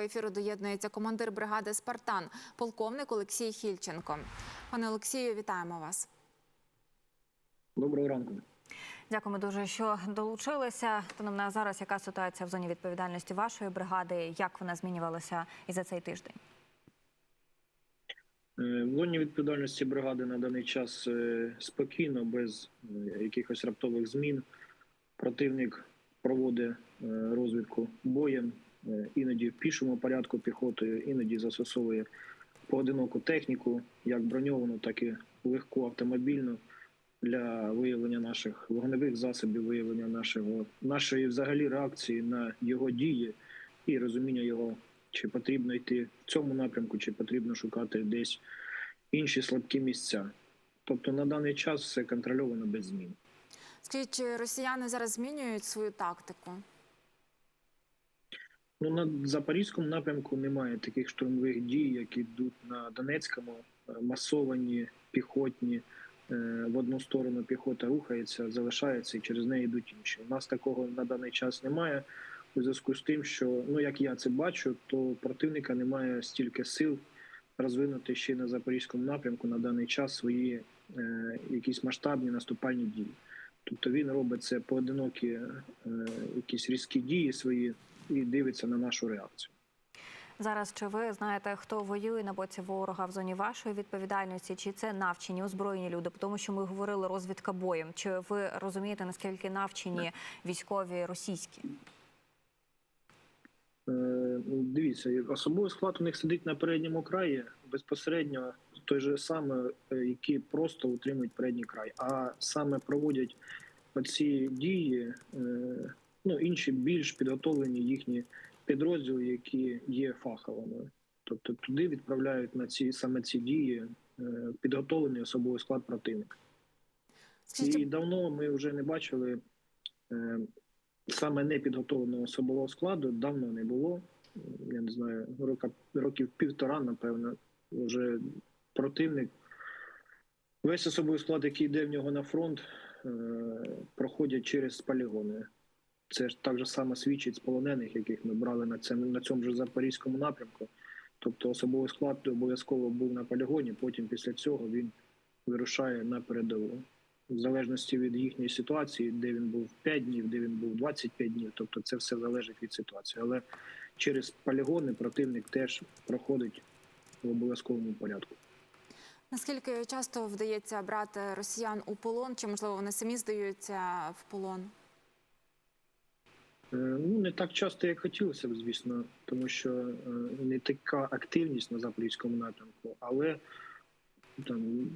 ефіру доєднується командир бригади Спартан, полковник Олексій Хільченко. Пане Олексію, вітаємо вас. Доброго ранку. Дякуємо дуже, що долучилися. Станом на зараз, яка ситуація в зоні відповідальності вашої бригади? Як вона змінювалася і за цей тиждень? Е, В зоні відповідальності бригади на даний час е, спокійно, без е, якихось раптових змін. Противник проводить розвідку боєм, іноді в пішому порядку піхотою, іноді застосовує поодиноку техніку, як броньовану, так і легку автомобільну для виявлення наших вогневих засобів, виявлення нашого нашої взагалі реакції на його дії і розуміння його, чи потрібно йти в цьому напрямку, чи потрібно шукати десь інші слабкі місця. Тобто на даний час все контрольовано без змін. Скажіть, чи росіяни зараз змінюють свою тактику? Ну на запорізькому напрямку немає таких штурмових дій, які йдуть на Донецькому, е, масовані, піхотні. Е, В одну сторону піхота рухається, залишається і через неї йдуть інші. У нас такого на даний час немає. У зв'язку з тим, що ну як я це бачу, то противника немає стільки сил розвинути ще на запорізькому напрямку на даний час свої е, якісь масштабні наступальні дії. Тобто він робить це поодинокі е, якісь різкі дії свої і дивиться на нашу реакцію. Зараз чи ви знаєте, хто воює на боці ворога в зоні вашої відповідальності? Чи це навчені озброєні люди? Тому що ми говорили розвідка боєм. Чи ви розумієте наскільки навчені військові російські? Е, Дивіться, особовий склад у них сидить на передньому краї безпосередньо той же саме, е, які просто утримують передній край, а саме проводять оці дії, інші більш підготовлені їхні підрозділи, які є фаховими. Тобто туди відправляють на ці саме ці дії е, підготовлений особовий склад противника. Скажіть, І давно ми вже не бачили е, саме непідготовленого особового складу, давно не було. Я не знаю, рока, років півтора, напевно, вже противник. Весь особовий склад, який йде в нього на фронт, е, проходять через полігони. Це ж так же само свідчить з полонених, яких ми брали на цьому, на цьому ж запорізькому напрямку. Тобто особовий склад обов'язково був на полігоні, потім після цього він вирушає на передову в залежності від їхньої ситуації, де він був 5 днів, де він був 25 днів. Тобто це все залежить від ситуації. Але через полігони противник теж проходить в обов'язковому порядку. наскільки часто вдається брати росіян у полон, чи можливо вони самі здаються в полон? Е, Ну не так часто, як хотілося б, звісно, тому що е, не така активність на запорізькому напрямку, але там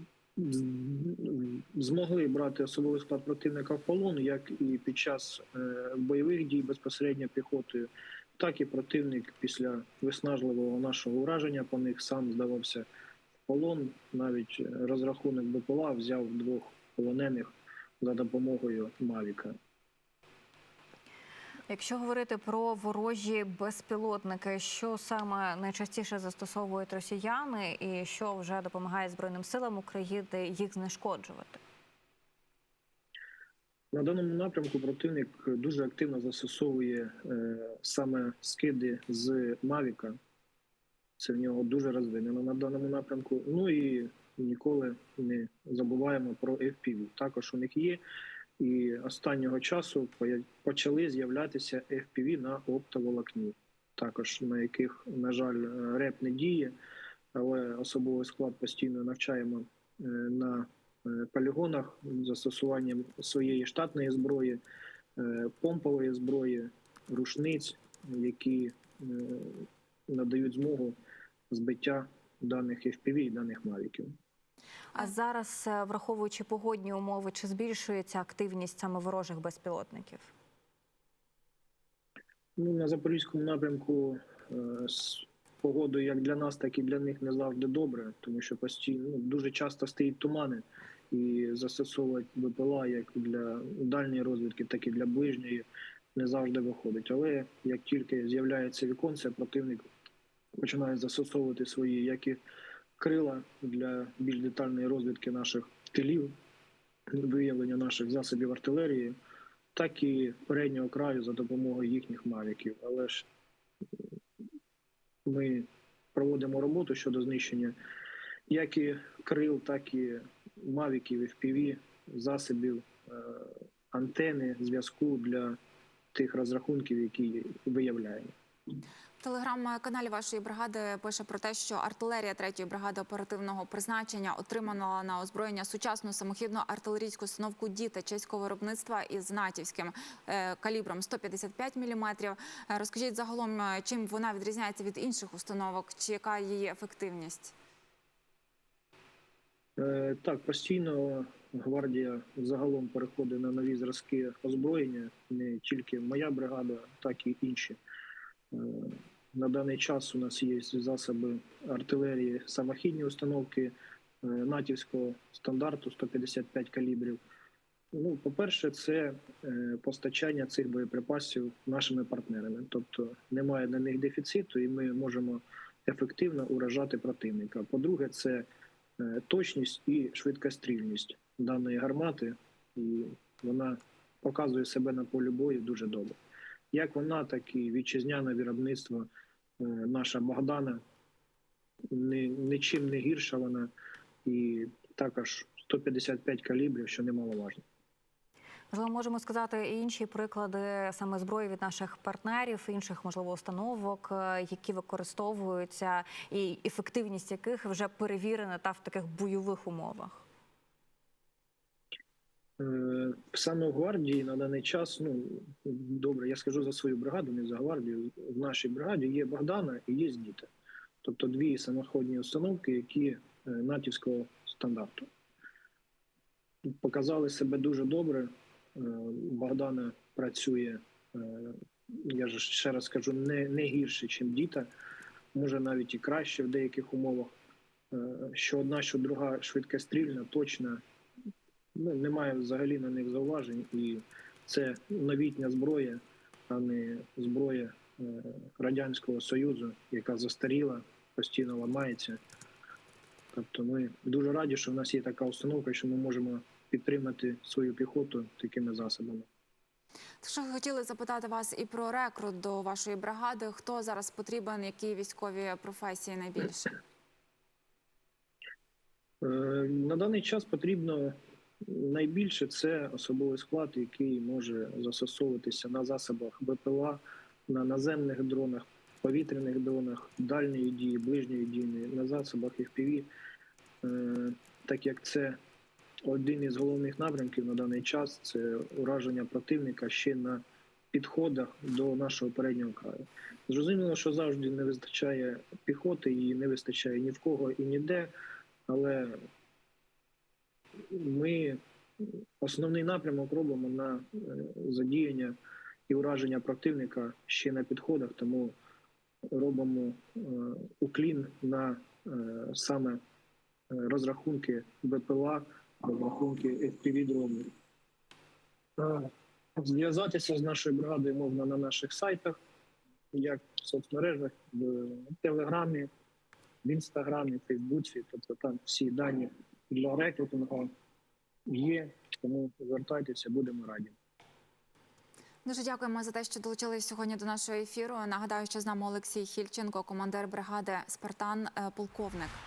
змогли брати особовий склад противника в полон, як і під час е, бойових дій безпосередньо піхотою, так і противник після виснажливого нашого ураження по них сам здавався в полон. Навіть розрахунок БПЛА взяв двох полонених за допомогою Мавіка. Якщо говорити про ворожі безпілотники, що саме найчастіше застосовують росіяни, і що вже допомагає Збройним силам України їх знешкоджувати? На даному напрямку противник дуже активно застосовує е, саме скиди з Мавіка. Це в нього дуже розвинено на даному напрямку. Ну і ніколи не забуваємо про FPV. Також у них є. І останнього часу почали з'являтися FPV на оптоволокні, також на яких, на жаль, е, реп не діє, але особовий склад постійно навчаємо е, на е, полігонах застосуванням своєї штатної зброї, помпової зброї, рушниць, які надають змогу збиття даних FPV і даних мавіків. А зараз, е, враховуючи погодні умови, чи збільшується активність саме ворожих безпілотників? Ну, на запорізькому напрямку е, з погодою як для нас, так і для них не завжди добре, тому що постійно ну, дуже часто стоїть тумани і застосовувати БПЛА як для дальньої розвідки, так і для ближньої не завжди виходить. Але як тільки з'являється віконце, противник починає застосовувати свої як і крила для більш детальної розвідки наших тилів, виявлення наших засобів артилерії так і переднього краю за допомогою їхніх мавіків. Але ж ми проводимо роботу щодо знищення як і крил, так і мавіків, FPV, засобів, е, антени, зв'язку для тих розрахунків, які виявляємо. Телеграм-каналі вашої бригади пише про те, що артилерія 3-ї бригади оперативного призначення отримала на озброєння сучасну самохідну артилерійську установку «Діти» чеського виробництва із натівським е, калібром 155 мм. Розкажіть загалом, е, чим вона відрізняється від інших установок, чи яка її ефективність? Е, Так, постійно гвардія загалом переходить на нові зразки озброєння. Не тільки моя бригада, так і інші. Е, На даний час у нас є засоби артилерії, самохідні установки е, натівського стандарту 155 калібрів. Ну, по-перше, це е, постачання цих боєприпасів нашими партнерами. Тобто немає на них дефіциту, і ми можемо ефективно уражати противника. По-друге, це точність і швидкострільність даної гармати, і вона показує себе на полі бою дуже добре. Як вона, так і вітчизняне виробництво е, наша Богдана ни- нічим не гірша вона, і також 155 калібрів, що немаловажно. Можливо, можемо сказати інші приклади саме зброї від наших партнерів, інших можливо установок, е, які використовуються, і ефективність яких вже перевірена та в таких бойових умовах. Е, Саме в гвардії на даний час, ну добре, я скажу за свою бригаду, не за гвардію. В нашій бригаді є Богдана і є діти. Тобто дві самоходні установки, які е, натівського стандарту. Показали себе дуже добре. Е, Богдана працює, я ж ще раз скажу, не, не гірше, ніж діта, може навіть і краще в деяких умовах. Що одна, що друга швидкострільна, точна, ну, немає взагалі на них зауважень, і це новітня зброя, а не зброя е, Радянського Союзу, яка застаріла, постійно ламається. Тобто ми дуже раді, що в нас є така установка, що ми можемо підтримати свою піхоту такими засобами. Що хотіли запитати вас і про рекрут до вашої бригади. Хто зараз потрібен, які військові професії найбільше? Е, На даний час потрібно найбільше це особовий склад, який може застосовуватися на засобах БПЛА, на наземних дронах, повітряних дронах, дальньої дії, ближньої дії, на засобах FPV, Е, так як це один із головних напрямків на даний час це ураження противника ще на підходах до нашого переднього краю. Зрозуміло, що завжди не вистачає піхоти, її не вистачає ні в кого і ніде, але ми основний напрямок робимо на е, задіяння і ураження противника ще на підходах, тому робимо е, уклін на е, саме розрахунки БПЛА, розрахунки fpv дронів. Зв'язатися з нашою бригадою можна на наших сайтах, як в соцмережах, в Телеграмі, в Інстаграмі, Фейсбуці. Тобто там всі дані для рекрутингу є, тому звертайтеся, будемо раді. Дуже дякуємо за те, що долучились сьогодні до нашого ефіру. Нагадаю, що з нами Олексій Хільченко, командир бригади Спартан, е, полковник.